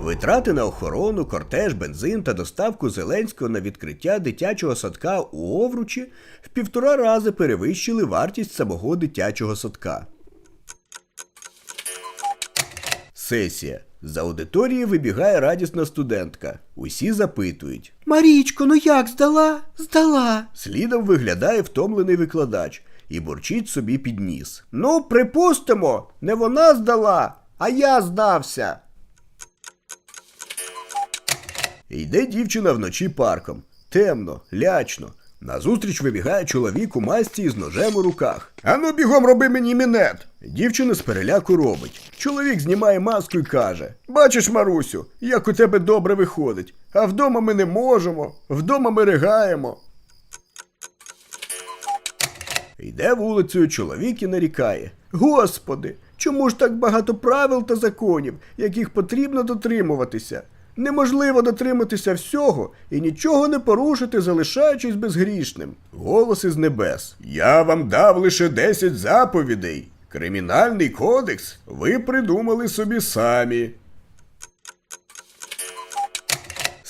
Витрати на охорону, кортеж, бензин та доставку Зеленського на відкриття дитячого садка у Овручі в півтора рази перевищили вартість самого дитячого садка. Сесія. З аудиторії вибігає радісна студентка. Усі запитують. Марічко, ну як здала? Здала. Слідом виглядає втомлений викладач і бурчить собі під ніс. Ну, припустимо, не вона здала, а я здався. Йде дівчина вночі парком. Темно, лячно. Назустріч вибігає чоловік у масці із ножем у руках. Ану бігом роби мені мінет. Дівчина з переляку робить. Чоловік знімає маску і каже: Бачиш, Марусю, як у тебе добре виходить. А вдома ми не можемо, вдома ми ригаємо. Йде вулицею чоловік і нарікає. Господи, чому ж так багато правил та законів, яких потрібно дотримуватися? Неможливо дотриматися всього і нічого не порушити, залишаючись безгрішним. Голос із небес. Я вам дав лише 10 заповідей. Кримінальний кодекс ви придумали собі самі.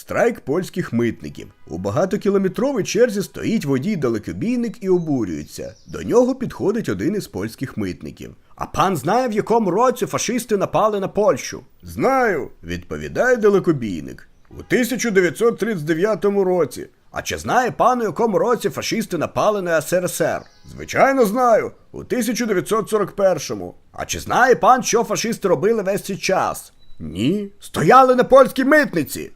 Страйк польських митників. У багатокілометровій черзі стоїть водій далекобійник і обурюється. До нього підходить один із польських митників. А пан знає, в якому році фашисти напали на Польщу? Знаю, відповідає далекобійник. У 1939 році. А чи знає пан, у якому році фашисти напали на СРСР? Звичайно, знаю. У 1941-му. А чи знає пан, що фашисти робили весь цей час? Ні. Стояли на польській митниці.